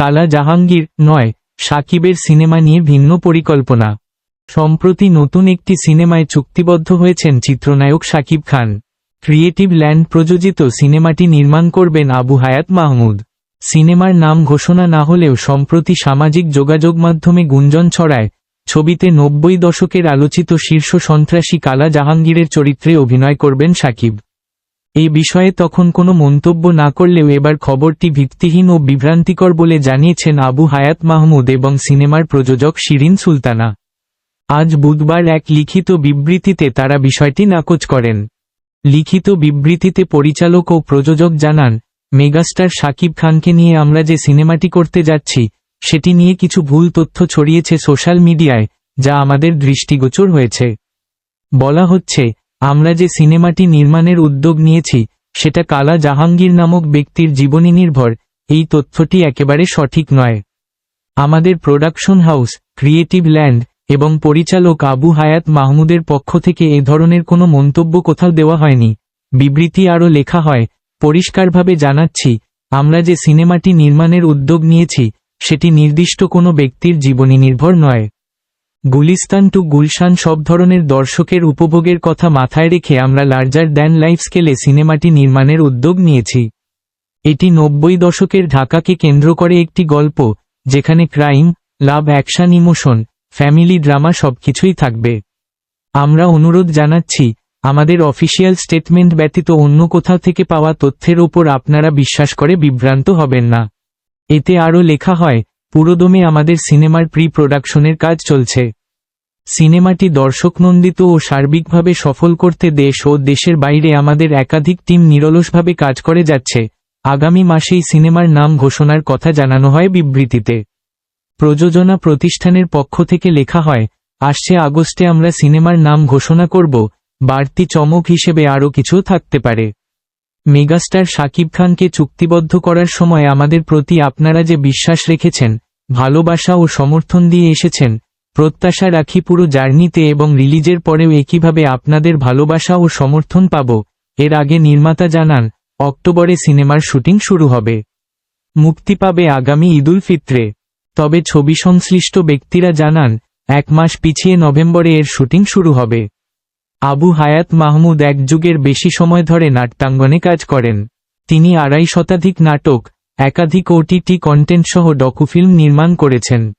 কালা জাহাঙ্গীর, নয়, সাকিবের সিনেমা নিয়ে ভিন্ন পরিকল্পনা। সম্প্রতি নতুন একটি সিনেমায় চুক্তিবদ্ধ হয়েছেন চিত্রনায়ক সাকিব খান। ক্রিয়েটিভ ল্যান্ড প্রযোজিত সিনেমাটি নির্মাণ করবেন আবু হায়াত মাহমুদ। সিনেমার নাম ঘোষণা না হলেও সম্প্রতি সামাজিক যোগাযোগ মাধ্যমে গুঞ্জন ছড়ায়, ছবিতে নব্বই দশকের আলোচিত শীর্ষ সন্ত্রাসী কালা জাহাঙ্গীরের চরিত্রে অভিনয় করবেন সাকিব। এই বিষয়ে তখন কোনো মন্তব্য না করলেও এবার খবরটি ভিত্তিহীন ও বিভ্রান্তিকর বলে জানিয়েছেন আবু হায়াত মাহমুদ এবং সিনেমার প্রযোজক শিরিন সুলতানা। আজ বুধবার এক লিখিত বিবৃতিতে তারা বিষয়টি নাকচ করেন। লিখিত বিবৃতিতে পরিচালক ও প্রযোজক জানান, মেগাস্টার শাকিব খানকে নিয়ে আমরা যে সিনেমাটি করতে যাচ্ছি, সেটি নিয়ে কিছু ভুল তথ্য ছড়িয়েছে সোশ্যাল মিডিয়ায়, যা আমাদের দৃষ্টিগোচর হয়েছে। বলা হচ্ছে আমরা যে সিনেমাটি নির্মাণের উদ্যোগ নিয়েছি, সেটা কালা জাহাঙ্গীর নামক ব্যক্তির জীবনী নির্ভর, এই তথ্যটি একেবারে সঠিক নয়। আমাদের প্রোডাকশন হাউস, ক্রিয়েটিভ ল্যান্ড এবং পরিচালক আবু হায়াত মাহমুদের পক্ষ থেকে এ ধরনের কোনো মন্তব্য কোথাও দেওয়া হয়নি। বিবৃতি আরও লেখা হয়, পরিষ্কারভাবে জানাচ্ছি, আমরা যে সিনেমাটি নির্মাণের উদ্যোগ নিয়েছি, সেটি নির্দিষ্ট কোনো ব্যক্তির জীবনী নির্ভর নয়। গুলিস্তান টু গুলশান সব ধরনের দর্শকের উপভোগের কথা মাথায় রেখে আমরা লার্জার দ্যান লাইফ স্কেলে সিনেমাটি নির্মাণের উদ্যোগ নিয়েছি। এটি নব্বই দশকের ঢাকাকে কেন্দ্র করে একটি গল্প, যেখানে crime, love, action, emotion, family drama সবকিছুই থাকবে। আমরা অনুরোধ জানাচ্ছি, আমাদের অফিসিয়াল স্টেটমেন্ট ব্যতীত অন্য কোথাও থেকে পাওয়া তথ্যের ওপর আপনারা বিশ্বাস করে বিভ্রান্ত হবেন না। এতে আরও লেখা হয় পুরোদমে আমাদের সিনেমার প্রি প্রোডাকশনের কাজ চলছে। সিনেমাটি দর্শকনন্দিত ও সার্বিকভাবে সফল করতে দেশ ও দেশের বাইরে আমাদের একাধিক টিম নিরলসভাবে কাজ করে যাচ্ছে, আগামী মাসেই সিনেমার নাম ঘোষণার কথা জানানো হয় বিবৃতিতে। প্রযোজনা প্রতিষ্ঠানের পক্ষ থেকে লেখা হয়, আসছে আগস্টে আমরা সিনেমার নাম ঘোষণা করব, বাড়তি চমক হিসেবে আরও কিছু থাকতে পারে। মেগাস্টার শাকিব খানকে চুক্তিবদ্ধ করার সময় আমাদের প্রতি আপনারা যে বিশ্বাস রেখেছেন, ভালোবাসা ও সমর্থন দিয়ে এসেছেন, প্রত্যাশা রাখি পুরো জার্নিতে এবং রিলিজের পরেও একইভাবে আপনাদের ভালোবাসা ও সমর্থন পাব, এর আগে নির্মাতা জানান, অক্টোবরে সিনেমার শুটিং শুরু হবে। মুক্তি পাবে আগামী ঈদুল ফিত্রে। তবে ছবি সংশ্লিষ্ট ব্যক্তিরা জানান, এক মাস পিছিয়ে নভেম্বরে এর শুটিং শুরু হবে। আবু হায়াত মাহমুদ এক যুগের বেশি সময় ধরে নাট্যাঙ্গনে কাজ করেন। তিনি আড়াই শতাধিক নাটক, একাধিক ওটিটি কন্টেন্ট সহ ডকুফিল্ম নির্মাণ করেছেন।